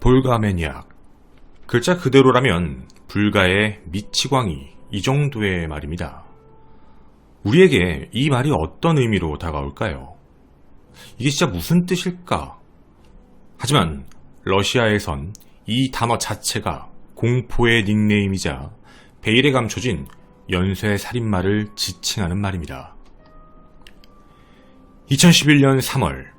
볼가 매니악. 글자 그대로라면 불가의 미치광이 이 정도의 말입니다. 우리에게 이 말이 어떤 의미로 다가올까요? 이게 진짜 무슨 뜻일까? 하지만 러시아에선 이 단어 자체가 공포의 닉네임이자 베일에 감춰진 연쇄 살인마를 지칭하는 말입니다. 2011년 3월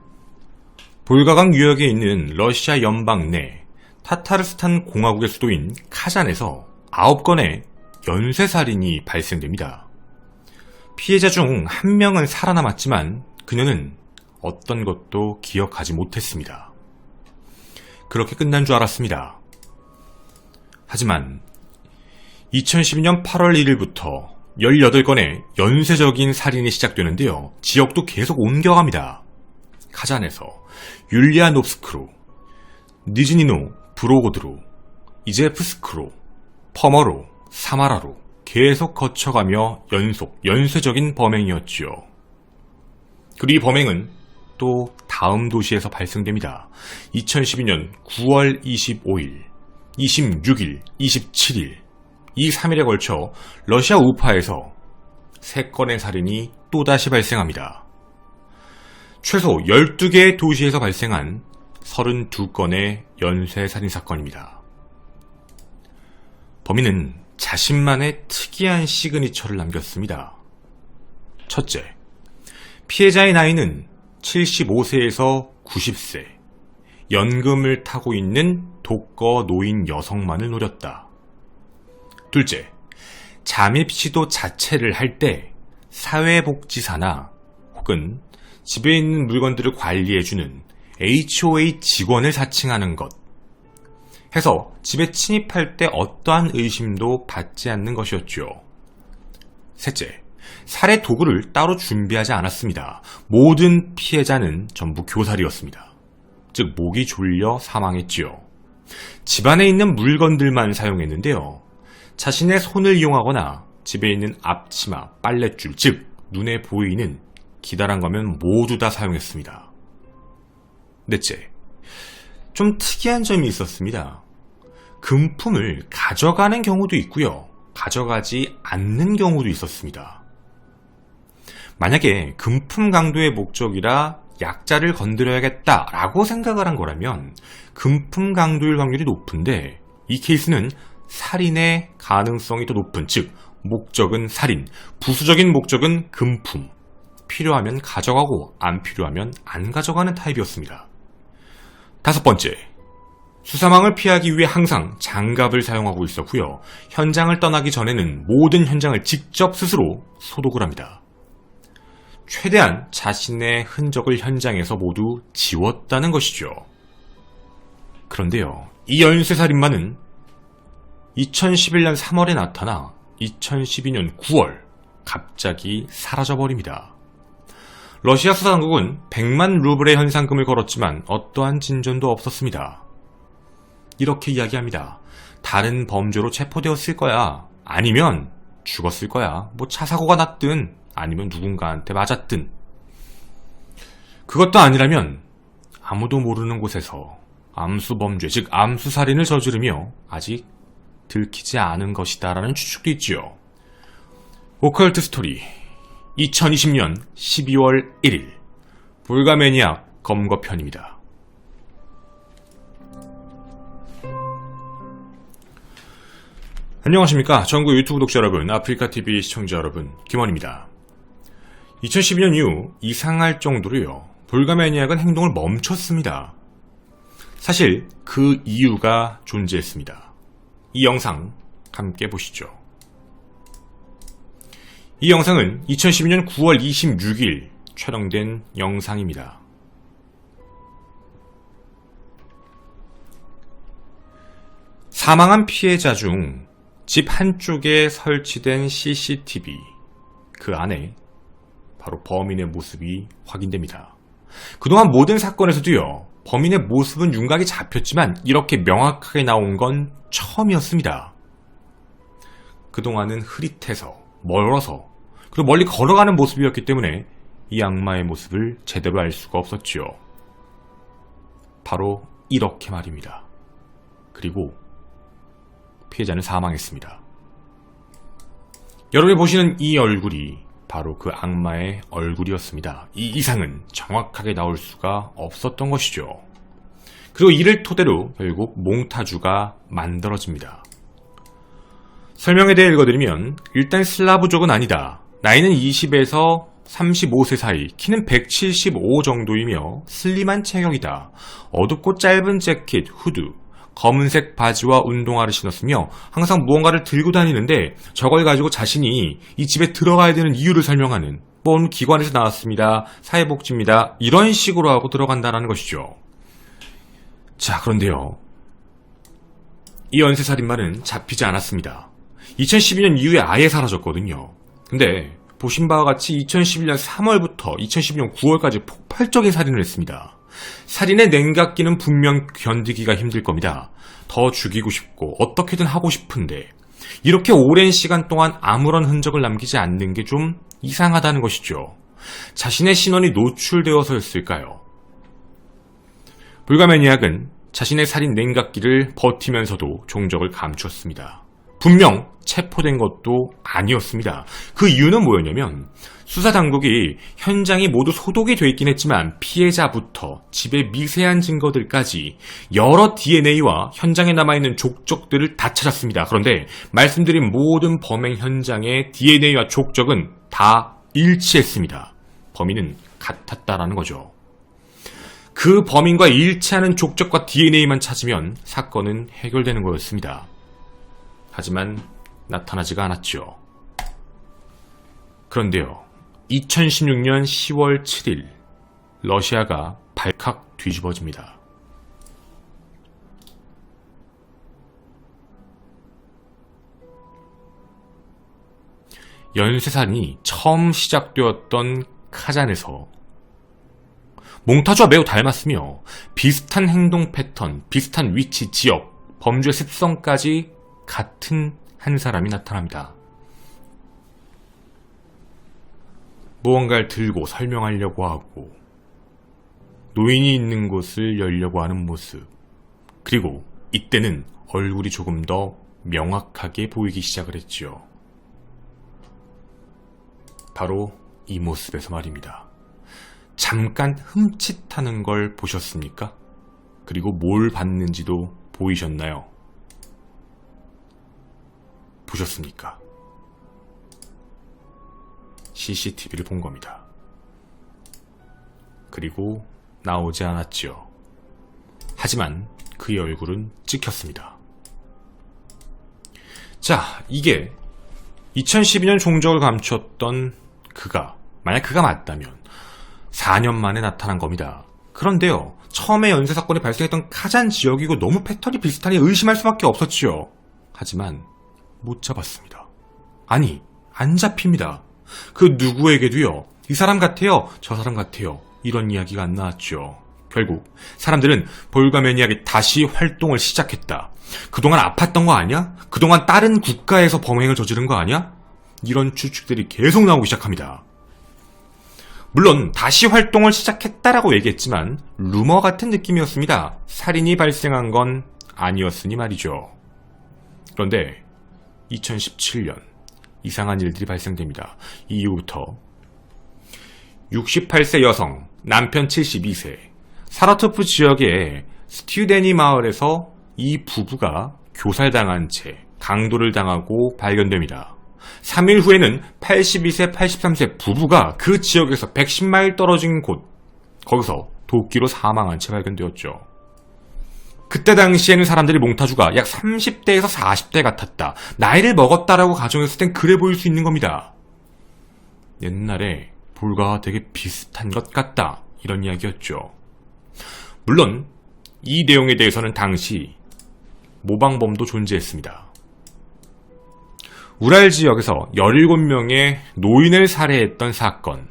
볼가강 유역에 있는 러시아 연방 내 타타르스탄 공화국의 수도인 카잔에서 9건의 연쇄살인이 발생됩니다. 피해자 중 한 명은 살아남았지만 그녀는 어떤 것도 기억하지 못했습니다. 그렇게 끝난 줄 알았습니다. 하지만 2012년 8월 1일부터 18건의 연쇄적인 살인이 시작되는데요. 지역도 계속 옮겨갑니다. 카잔에서 율리아노프스크로, 니즈니노 브로고드로, 이제프스크로, 퍼머로, 사마라로 계속 거쳐가며 연속, 연쇄적인 범행이었지요. 그리고 이 범행은 또 다음 도시에서 발생됩니다. 2012년 9월 25일, 26일, 27일, 이 3일에 걸쳐 러시아 우파에서 3건의 살인이 또다시 발생합니다. 최소 12개의 도시에서 발생한 32건의 연쇄 살인 사건입니다. 범인은 자신만의 특이한 시그니처를 남겼습니다. 첫째, 피해자의 나이는 75세에서 90세, 연금을 타고 있는 독거 노인 여성만을 노렸다. 둘째, 잠입 시도 자체를 할 때 사회복지사나 혹은 집에 있는 물건들을 관리해주는 HOA 직원을 사칭하는 것. 해서 집에 침입할 때 어떠한 의심도 받지 않는 것이었죠. 셋째, 살해 도구를 따로 준비하지 않았습니다. 모든 피해자는 전부 교살이었습니다. 즉, 목이 졸려 사망했지요. 집안에 있는 물건들만 사용했는데요. 자신의 손을 이용하거나 집에 있는 앞치마, 빨랫줄, 즉, 눈에 보이는 기다란 거면 모두 다 사용했습니다. 넷째, 좀 특이한 점이 있었습니다. 금품을 가져가는 경우도 있고요. 가져가지 않는 경우도 있었습니다. 만약에 금품 강도의 목적이라 약자를 건드려야겠다라고 생각을 한 거라면 금품 강도일 확률이 높은데 이 케이스는 살인의 가능성이 더 높은 즉 목적은 살인, 부수적인 목적은 금품, 필요하면 가져가고 안 필요하면 안 가져가는 타입이었습니다. 다섯 번째, 수사망을 피하기 위해 항상 장갑을 사용하고 있었고요. 현장을 떠나기 전에는 모든 현장을 직접 스스로 소독을 합니다. 최대한 자신의 흔적을 현장에서 모두 지웠다는 것이죠. 그런데요, 이 연쇄살인마는 2011년 3월에 나타나 2012년 9월 갑자기 사라져버립니다. 러시아 수사당국은 100만 루블의 현상금을 걸었지만 어떠한 진전도 없었습니다. 이렇게 이야기합니다. 다른 범죄로 체포되었을 거야. 아니면 죽었을 거야. 뭐 차 사고가 났든 아니면 누군가한테 맞았든. 그것도 아니라면 아무도 모르는 곳에서 암수 범죄, 즉 암수 살인을 저지르며 아직 들키지 않은 것이다라는 추측도 있지요. 오컬트 스토리 2020년 12월 1일 불가매니악 검거편입니다. 안녕하십니까. 전국 유튜브 독자 여러분, 아프리카TV 시청자 여러분, 김원입니다. 2012년 이후 이상할 정도로요, 불가매니악은 행동을 멈췄습니다. 사실 그 이유가 존재했습니다. 이 영상 함께 보시죠. 이 영상은 2012년 9월 26일 촬영된 영상입니다. 사망한 피해자 중 집 한쪽에 설치된 CCTV 그 안에 바로 범인의 모습이 확인됩니다. 그동안 모든 사건에서도요, 범인의 모습은 윤곽이 잡혔지만 이렇게 명확하게 나온 건 처음이었습니다. 그동안은 흐릿해서, 멀어서, 그리고 멀리 걸어가는 모습이었기 때문에 이 악마의 모습을 제대로 알 수가 없었지요. 바로 이렇게 말입니다. 그리고 피해자는 사망했습니다. 여러분이 보시는 이 얼굴이 바로 그 악마의 얼굴이었습니다. 이 이상은 정확하게 나올 수가 없었던 것이죠. 그리고 이를 토대로 결국 몽타주가 만들어집니다. 설명에 대해 읽어드리면 일단 슬라브족은 아니다. 나이는 20에서 35세 사이, 키는 175 정도이며 슬림한 체격이다. 어둡고 짧은 재킷, 후드, 검은색 바지와 운동화를 신었으며 항상 무언가를 들고 다니는데 저걸 가지고 자신이 이 집에 들어가야 되는 이유를 설명하는 뭔 기관에서 나왔습니다. 사회복지입니다. 이런 식으로 하고 들어간다는 것이죠. 자, 그런데요. 이 연쇄살인마는 잡히지 않았습니다. 2012년 이후에 아예 사라졌거든요. 근데 보신 바와 같이 2011년 3월부터 2012년 9월까지 폭발적인 살인을 했습니다. 살인의 냉각기는 분명 견디기가 힘들 겁니다. 더 죽이고 싶고 어떻게든 하고 싶은데 이렇게 오랜 시간 동안 아무런 흔적을 남기지 않는 게 좀 이상하다는 것이죠. 자신의 신원이 노출되어서였을까요? 불가매니악은 자신의 살인 냉각기를 버티면서도 종적을 감추었습니다. 분명 체포된 것도 아니었습니다. 그 이유는 뭐였냐면 수사 당국이 현장이 모두 소독이 돼 있긴 했지만 피해자부터 집의 미세한 증거들까지 여러 DNA와 현장에 남아 있는 족적들을 다 찾았습니다. 그런데 말씀드린 모든 범행 현장의 DNA와 족적은 다 일치했습니다. 범인은 같았다라는 거죠. 그 범인과 일치하는 족적과 DNA만 찾으면 사건은 해결되는 거였습니다. 하지만 나타나지가 않았죠. 그런데요, 2016년 10월 7일, 러시아가 발칵 뒤집어집니다. 연쇄살인이 처음 시작되었던 카잔에서 몽타주와 매우 닮았으며 비슷한 행동 패턴, 비슷한 위치, 지역, 범죄 습성까지 같은 한 사람이 나타납니다. 무언가를 들고 설명하려고 하고 노인이 있는 곳을 열려고 하는 모습 그리고 이때는 얼굴이 조금 더 명확하게 보이기 시작을 했지요. 바로 이 모습에서 말입니다. 잠깐 흠칫하는 걸 보셨습니까? 그리고 뭘 봤는지도 보이셨나요? 보셨습니까? CCTV를 본 겁니다. 그리고 나오지 않았지요. 하지만 그의 얼굴은 찍혔습니다. 자, 이게 2012년 종적을 감췄던 그가, 만약 그가 맞다면 4년 만에 나타난 겁니다. 그런데요, 처음에 연쇄 사건이 발생했던 카잔 지역이고 너무 패턴이 비슷하니 의심할 수밖에 없었지요. 하지만 못 잡았습니다. 아니, 안 잡힙니다. 그 누구에게도요, 이 사람 같아요, 저 사람 같아요, 이런 이야기가 안 나왔죠. 결국 사람들은 볼가매니악이 다시 활동을 시작했다. 그동안 아팠던 거 아니야? 그동안 다른 국가에서 범행을 저지른 거 아니야? 이런 추측들이 계속 나오기 시작합니다. 물론 다시 활동을 시작했다라고 얘기했지만 루머 같은 느낌이었습니다. 살인이 발생한 건 아니었으니 말이죠. 그런데 2017년 이상한 일들이 발생됩니다. 이후부터 68세 여성, 남편 72세, 사라토프 지역의 스튜데니 마을에서 이 부부가 교살당한 채 강도를 당하고 발견됩니다. 3일 후에는 82세, 83세 부부가 그 지역에서 110마일 떨어진 곳, 거기서 도끼로 사망한 채 발견되었죠. 그때 당시에는 사람들이 몽타주가 약 30대에서 40대 같았다. 나이를 먹었다라고 가정했을 땐 그래 보일 수 있는 겁니다. 옛날에 볼과 되게 비슷한 것 같다. 이런 이야기였죠. 물론 이 내용에 대해서는 당시 모방범도 존재했습니다. 우랄 지역에서 17명의 노인을 살해했던 사건.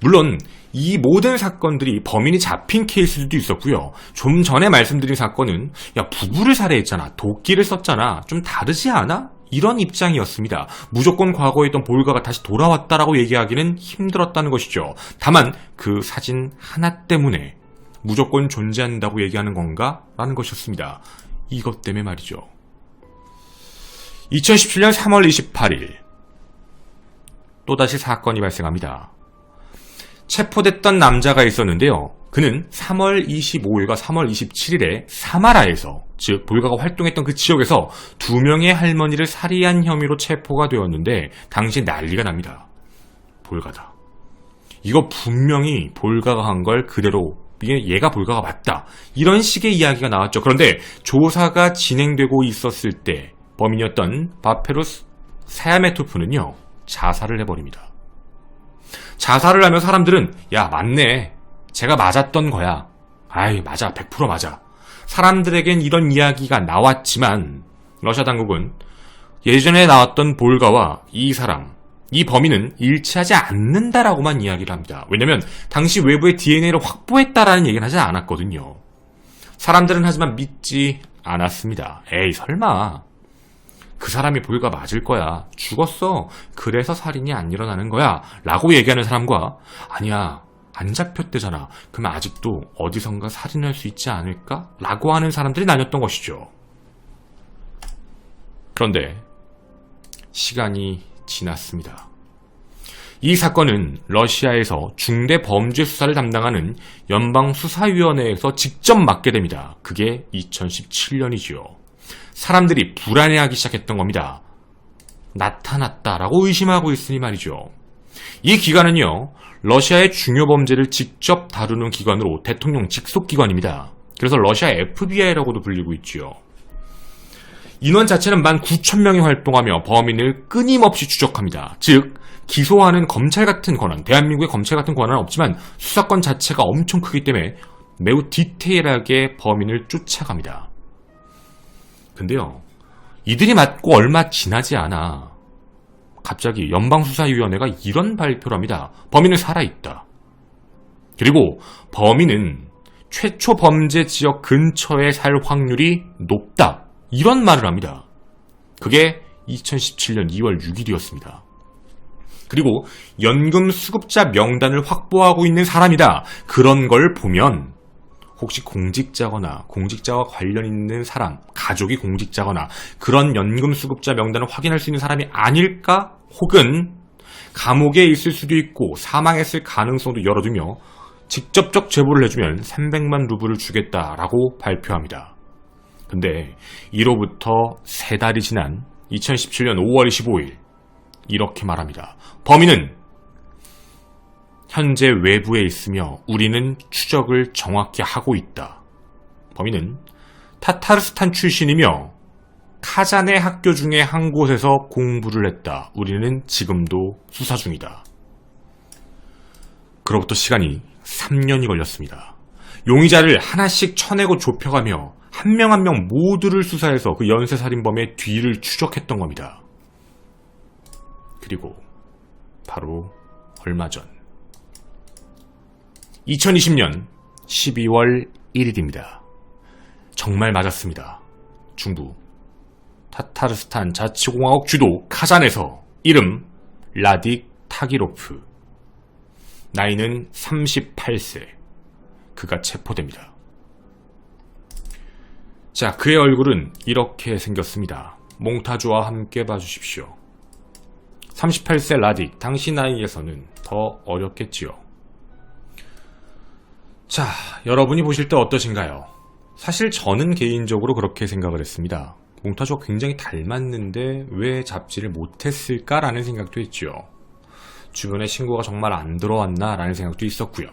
물론 이 모든 사건들이 범인이 잡힌 케이스들도 있었고요. 좀 전에 말씀드린 사건은 야 부부를 살해했잖아. 도끼를 썼잖아. 좀 다르지 않아? 이런 입장이었습니다. 무조건 과거에 있던 볼가가 다시 돌아왔다라고 얘기하기는 힘들었다는 것이죠. 다만 그 사진 하나 때문에 무조건 존재한다고 얘기하는 건가? 라는 것이었습니다. 이것 때문에 말이죠. 2017년 3월 28일 또다시 사건이 발생합니다. 체포됐던 남자가 있었는데요. 그는 3월 25일과 3월 27일에 사마라에서 즉 볼가가 활동했던 그 지역에서 두 명의 할머니를 살해한 혐의로 체포가 되었는데 당시 난리가 납니다. 볼가다. 이거 분명히 볼가가 한 걸 그대로 이게 얘가 볼가가 맞다. 이런 식의 이야기가 나왔죠. 그런데 조사가 진행되고 있었을 때 범인이었던 바페로스 사야메토프는요. 자살을 해버립니다. 자살을 하면 사람들은 야 맞네. 제가 맞았던 거야. 아이 맞아 100% 맞아. 사람들에겐 이런 이야기가 나왔지만 러시아 당국은 예전에 나왔던 볼가와 이 사람 이 범인은 일치하지 않는다라고만 이야기를 합니다. 왜냐면 당시 외부의 DNA를 확보했다라는 얘기는 하지 않았거든요. 사람들은 하지만 믿지 않았습니다. 에이 설마 그 사람이 볼가 맞을 거야. 죽었어. 그래서 살인이 안 일어나는 거야. 라고 얘기하는 사람과 아니야. 안 잡혔대잖아. 그러면 아직도 어디선가 살인할 수 있지 않을까? 라고 하는 사람들이 나뉘었던 것이죠. 그런데 시간이 지났습니다. 이 사건은 러시아에서 중대 범죄 수사를 담당하는 연방 수사위원회에서 직접 맡게 됩니다. 그게 2017년이지요. 사람들이 불안해하기 시작했던 겁니다. 나타났다라고 의심하고 있으니 말이죠. 이 기관은요, 러시아의 중요 범죄를 직접 다루는 기관으로 대통령 직속 기관입니다. 그래서 러시아 FBI라고도 불리고 있지요. 인원 자체는 19,000명이 활동하며 범인을 끊임없이 추적합니다. 즉, 기소하는 검찰 같은 권한, 대한민국의 검찰 같은 권한은 없지만 수사권 자체가 엄청 크기 때문에 매우 디테일하게 범인을 쫓아갑니다. 근데요, 이들이 맞고 얼마 지나지 않아 갑자기 연방수사위원회가 이런 발표를 합니다. 범인은 살아있다. 그리고 범인은 최초 범죄 지역 근처에 살 확률이 높다. 이런 말을 합니다. 그게 2017년 2월 6일이었습니다. 그리고 연금 수급자 명단을 확보하고 있는 사람이다. 그런 걸 보면 혹시 공직자거나 공직자와 관련 있는 사람, 가족이 공직자거나 그런 연금 수급자 명단을 확인할 수 있는 사람이 아닐까? 혹은 감옥에 있을 수도 있고 사망했을 가능성도 열어두며 직접적 제보를 해주면 300만 루블을 주겠다라고 발표합니다. 근데 이로부터 세 달이 지난 2017년 5월 25일 이렇게 말합니다. 범인은 현재 외부에 있으며 우리는 추적을 정확히 하고 있다. 범인은 타타르스탄 출신이며 카잔의 학교 중에 한 곳에서 공부를 했다. 우리는 지금도 수사 중이다. 그로부터 시간이 3년이 걸렸습니다. 용의자를 하나씩 쳐내고 좁혀가며 한 명 한 명 모두를 수사해서 그 연쇄살인범의 뒤를 추적했던 겁니다. 그리고 바로 얼마 전 2020년 12월 1일입니다. 정말 맞았습니다. 중부 타타르스탄 자치공화국 주도 카잔에서 이름 라딕 타기로프 나이는 38세 그가 체포됩니다. 자 그의 얼굴은 이렇게 생겼습니다. 몽타주와 함께 봐주십시오. 38세 라딕 당시 나이에서는 더 어렵겠지요. 자, 여러분이 보실 때 어떠신가요? 사실 저는 개인적으로 그렇게 생각을 했습니다. 몽타주와 굉장히 닮았는데 왜 잡지를 못했을까라는 생각도 했죠. 주변에 신고가 정말 안 들어왔나라는 생각도 있었고요.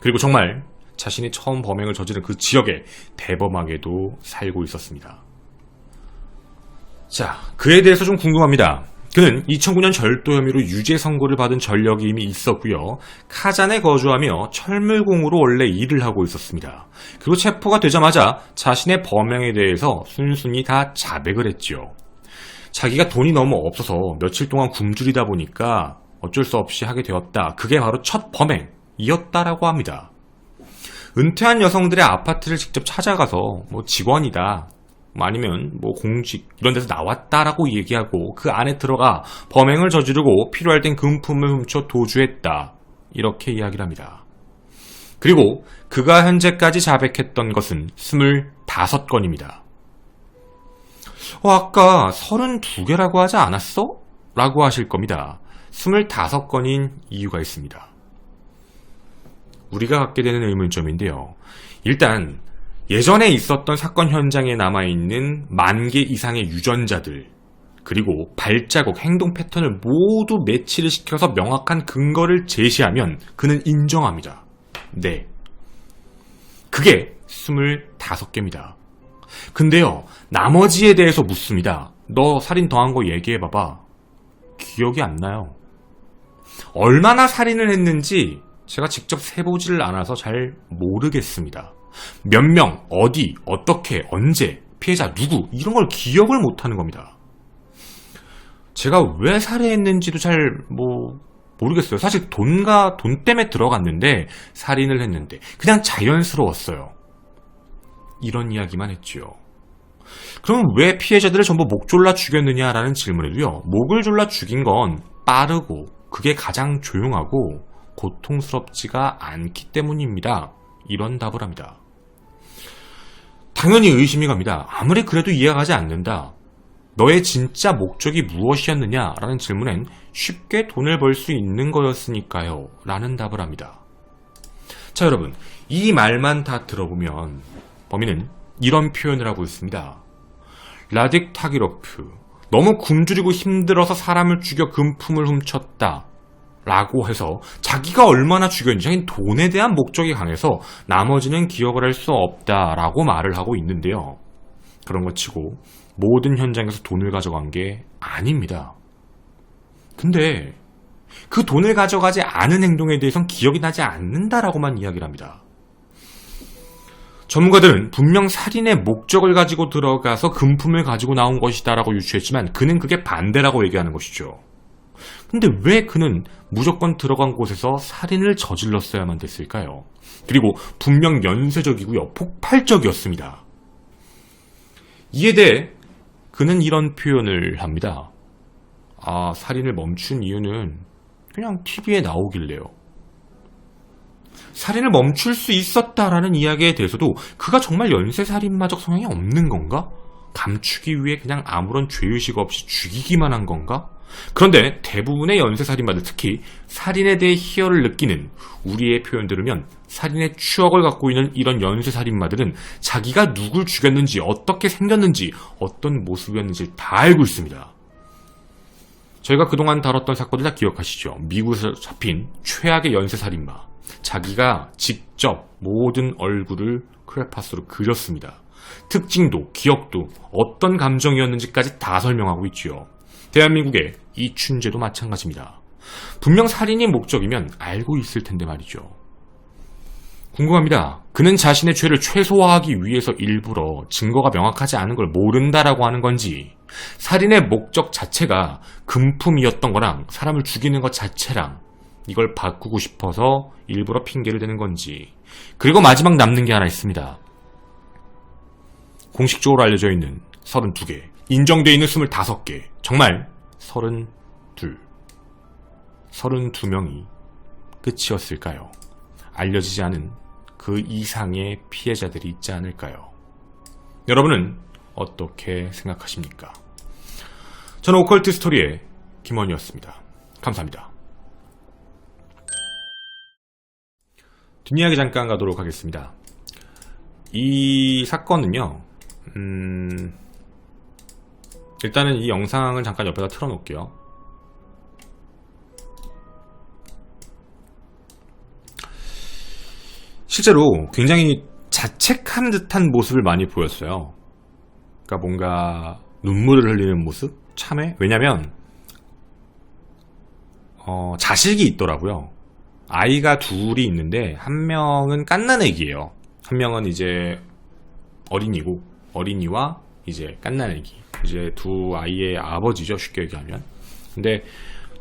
그리고 정말 자신이 처음 범행을 저지른 그 지역에 대범하게도 살고 있었습니다. 자, 그에 대해서 좀 궁금합니다. 그는 2009년 절도 혐의로 유죄 선고를 받은 전력이 이미 있었고요. 카잔에 거주하며 철물공으로 원래 일을 하고 있었습니다. 그리고 체포가 되자마자 자신의 범행에 대해서 순순히 다 자백을 했죠. 자기가 돈이 너무 없어서 며칠 동안 굶주리다 보니까 어쩔 수 없이 하게 되었다. 그게 바로 첫 범행이었다라고 합니다. 은퇴한 여성들의 아파트를 직접 찾아가서 뭐 직원이다, 아니면 뭐 공직 이런 데서 나왔다라고 얘기하고 그 안에 들어가 범행을 저지르고 필요할 땐 금품을 훔쳐 도주했다. 이렇게 이야기를 합니다. 그리고 그가 현재까지 자백했던 것은 25건입니다. 어, 아까 32개라고 하지 않았어? 라고 하실 겁니다. 25건인 이유가 있습니다. 우리가 갖게 되는 의문점인데요. 일단 예전에 있었던 사건 현장에 남아있는 만 개 이상의 유전자들 그리고 발자국, 행동 패턴을 모두 매치를 시켜서 명확한 근거를 제시하면 그는 인정합니다. 네. 그게 25개입니다. 근데요, 나머지에 대해서 묻습니다. 너 살인 더한 거 얘기해봐봐. 기억이 안 나요. 얼마나 살인을 했는지 제가 직접 세보지를 않아서 잘 모르겠습니다. 몇 명, 어디, 어떻게, 언제, 피해자 누구, 이런 걸 기억을 못하는 겁니다. 제가 왜 살해했는지도 잘, 뭐, 모르겠어요. 사실 돈과, 돈 때문에 들어갔는데, 살인을 했는데, 그냥 자연스러웠어요. 이런 이야기만 했지요. 그럼 왜 피해자들을 전부 목 졸라 죽였느냐라는 질문에도요, 목을 졸라 죽인 건 빠르고, 그게 가장 조용하고, 고통스럽지가 않기 때문입니다. 이런 답을 합니다. 당연히 의심이 갑니다. 아무리 그래도 이해가 가지 않는다. 너의 진짜 목적이 무엇이었느냐? 라는 질문엔 쉽게 돈을 벌 수 있는 거였으니까요. 라는 답을 합니다. 자, 여러분. 이 말만 다 들어보면 범인은 이런 표현을 하고 있습니다. 라딕 타기로프. 너무 굶주리고 힘들어서 사람을 죽여 금품을 훔쳤다. 라고 해서 자기가 얼마나 죽였는지 돈에 대한 목적이 강해서 나머지는 기억을 할 수 없다라고 말을 하고 있는데요. 그런 것 치고 모든 현장에서 돈을 가져간 게 아닙니다. 근데 그 돈을 가져가지 않은 행동에 대해선 기억이 나지 않는다라고만 이야기를 합니다. 전문가들은 분명 살인의 목적을 가지고 들어가서 금품을 가지고 나온 것이다라고 유추했지만 그는 그게 반대라고 얘기하는 것이죠. 근데 왜 그는 무조건 들어간 곳에서 살인을 저질렀어야만 됐을까요? 그리고 분명 연쇄적이고요. 폭발적이었습니다. 이에 대해 그는 이런 표현을 합니다. 아, 살인을 멈춘 이유는 그냥 TV에 나오길래요. 살인을 멈출 수 있었다라는 이야기에 대해서도 그가 정말 연쇄살인마적 성향이 없는 건가? 감추기 위해 그냥 아무런 죄의식 없이 죽이기만 한 건가? 그런데 대부분의 연쇄살인마들 특히 살인에 대해 희열을 느끼는 우리의 표현 들으면 살인의 추억을 갖고 있는 이런 연쇄살인마들은 자기가 누굴 죽였는지 어떻게 생겼는지 어떤 모습이었는지 다 알고 있습니다. 저희가 그동안 다뤘던 사건들 다 기억하시죠? 미국에서 잡힌 최악의 연쇄살인마. 자기가 직접 모든 얼굴을 크레파스로 그렸습니다. 특징도 기억도 어떤 감정이었는지까지 다 설명하고 있지요. 대한민국의 이춘재도 마찬가지입니다. 분명 살인이 목적이면 알고 있을 텐데 말이죠. 궁금합니다. 그는 자신의 죄를 최소화하기 위해서 일부러 증거가 명확하지 않은 걸 모른다라고 하는 건지, 살인의 목적 자체가 금품이었던 거랑 사람을 죽이는 것 자체랑 이걸 바꾸고 싶어서 일부러 핑계를 대는 건지, 그리고 마지막 남는 게 하나 있습니다. 공식적으로 알려져 있는 32개, 인정되어 있는 25개, 정말 32, 32명이 끝이었을까요? 알려지지 않은 그 이상의 피해자들이 있지 않을까요? 여러분은 어떻게 생각하십니까? 저는 오컬트 스토리의 김원이었습니다. 감사합니다. 뒷이야기 잠깐 가도록 하겠습니다. 이 사건은요, 음, 일단은 이 영상을 잠깐 옆에다 틀어놓을게요. 실제로 굉장히 자책하는 듯한 모습을 많이 보였어요. 그러니까 뭔가 눈물을 흘리는 모습? 참회? 왜냐면, 어, 자식이 있더라고요. 아이가 둘이 있는데, 한 명은 깐난 애기예요. 한 명은 이제 어린이고, 어린이와 이제 깐난 애기. 이제 두 아이의 아버지죠, 쉽게 얘기하면. 근데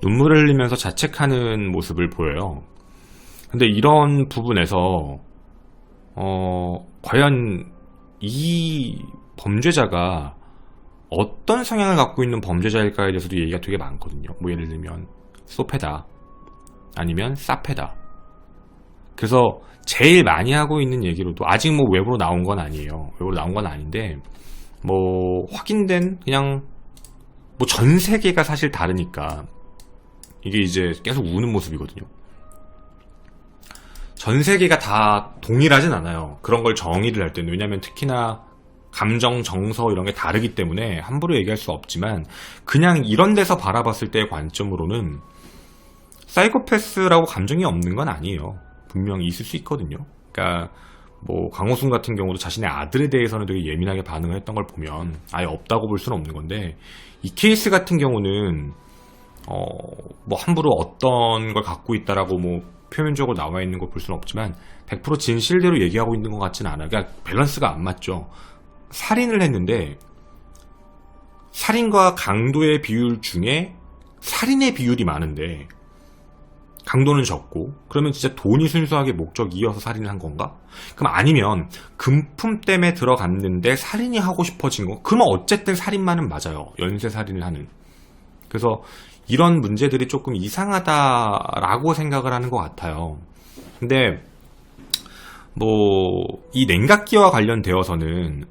눈물을 흘리면서 자책하는 모습을 보여요. 근데 이런 부분에서, 어, 과연 이 범죄자가 어떤 성향을 갖고 있는 범죄자일까에 대해서도 얘기가 되게 많거든요. 뭐 예를 들면, 소패다. 아니면 사패다. 그래서 제일 많이 하고 있는 얘기로도 아직 뭐 외부로 나온 건 아니에요. 외부로 나온 건 아닌데 뭐 확인된 그냥 뭐 전 세계가 사실 다르니까 이게 이제 계속 우는 모습이거든요. 전 세계가 다 동일하진 않아요. 그런 걸 정의를 할 때는 왜냐하면 특히나 감정, 정서 이런 게 다르기 때문에 함부로 얘기할 수 없지만 그냥 이런 데서 바라봤을 때의 관점으로는 사이코패스라고 감정이 없는 건 아니에요. 분명히 있을 수 있거든요. 그러니까 뭐 강호순 같은 경우도 자신의 아들에 대해서는 되게 예민하게 반응을 했던 걸 보면 아예 없다고 볼 수는 없는 건데 이 케이스 같은 경우는 어 뭐 함부로 어떤 걸 갖고 있다라고 뭐 표면적으로 나와 있는 걸 볼 수는 없지만 100% 진실대로 얘기하고 있는 것 같지는 않아요. 그러니까 밸런스가 안 맞죠. 살인을 했는데 살인과 강도의 비율 중에 살인의 비율이 많은데 강도는 적고 그러면 진짜 돈이 순수하게 목적이어서 살인을 한 건가? 그럼 아니면 금품 때문에 들어갔는데 살인이 하고 싶어진 거? 그러면 어쨌든 살인만은 맞아요. 연쇄 살인을 하는. 그래서 이런 문제들이 조금 이상하다라고 생각을 하는 것 같아요. 근데 뭐 이 냉각기와 관련되어서는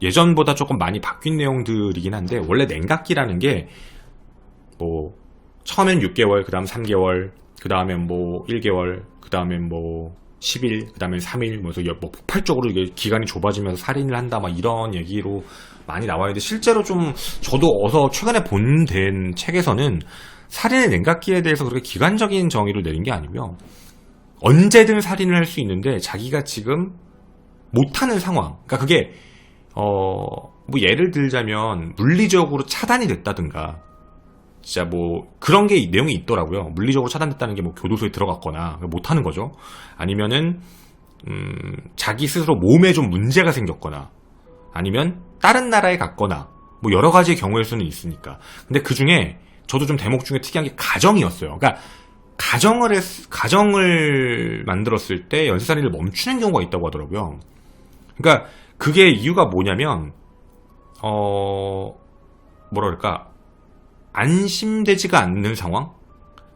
예전보다 조금 많이 바뀐 내용들이긴 한데 원래 냉각기라는 게 뭐 처음엔 6개월, 그 다음 3개월, 그 다음엔 뭐 1개월, 그 다음엔 뭐 10일, 그 다음엔 3일, 뭐, 뭐 폭발적으로 이게 기간이 좁아지면서 살인을 한다, 막 이런 얘기로 많이 나와 있는데, 실제로 좀, 저도 어서 최근에 본 된 책에서는 살인의 냉각기에 대해서 그렇게 기관적인 정의를 내린 게 아니고요. 언제든 살인을 할 수 있는데, 자기가 지금 못하는 상황. 그러니까 그게, 어, 뭐 예를 들자면, 물리적으로 차단이 됐다든가, 진짜 뭐 그런 게 내용이 있더라고요. 물리적으로 차단됐다는 게 뭐 교도소에 들어갔거나 못 하는 거죠. 아니면은 음, 자기 스스로 몸에 좀 문제가 생겼거나 아니면 다른 나라에 갔거나 뭐 여러 가지의 경우일 수는 있으니까. 근데 그 중에 저도 좀 대목 중에 특이한 게 가정이었어요. 그러니까 가정을 했, 가정을 만들었을 때 연쇄살인을 멈추는 경우가 있다고 하더라고요. 그러니까 그게 이유가 뭐냐면 어 그럴까 안심되지가 않는 상황?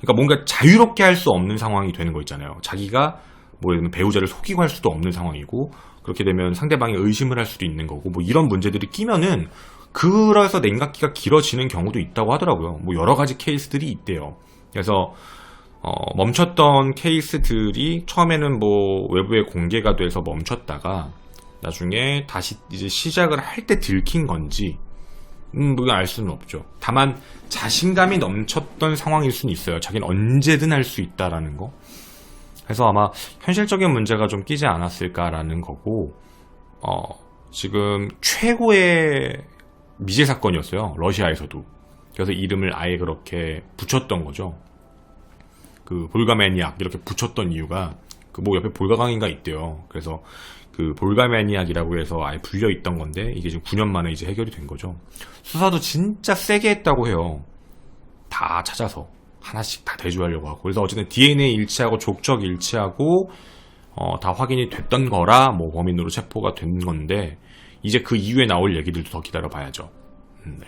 그러니까 뭔가 자유롭게 할 수 없는 상황이 되는 거 있잖아요. 자기가 뭐 배우자를 속이고 할 수도 없는 상황이고 그렇게 되면 상대방이 의심을 할 수도 있는 거고 뭐 이런 문제들이 끼면은 그래서 냉각기가 길어지는 경우도 있다고 하더라고요. 뭐 여러 가지 케이스들이 있대요. 그래서 어, 멈췄던 케이스들이 처음에는 뭐 외부에 공개가 돼서 멈췄다가 나중에 다시 이제 시작을 할 때 들킨 건지 음, 알 수는 없죠. 다만 자신감이 넘쳤던 상황일 수는 있어요. 자기는 언제든 할 수 있다라는 거. 그래서 아마 현실적인 문제가 좀 끼지 않았을까라는 거고, 어, 지금 최고의 미제 사건이었어요. 러시아에서도. 그래서 이름을 아예 그렇게 붙였던 거죠. 그 볼가매니악 이렇게 붙였던 이유가 그 뭐 옆에 볼가강인가 있대요. 그래서 그 볼가매니악이라고 해서 아예 불려 있던 건데 이게 지금 9년 만에 이제 해결이 된 거죠. 수사도 진짜 세게 했다고 해요. 다 찾아서 하나씩 다 대조하려고 하고 그래서 어쨌든 DNA 일치하고 족적 일치하고 어, 다 확인이 됐던 거라 뭐 범인으로 체포가 된 건데 이제 그 이후에 나올 얘기들도 더 기다려 봐야죠. 음, 네.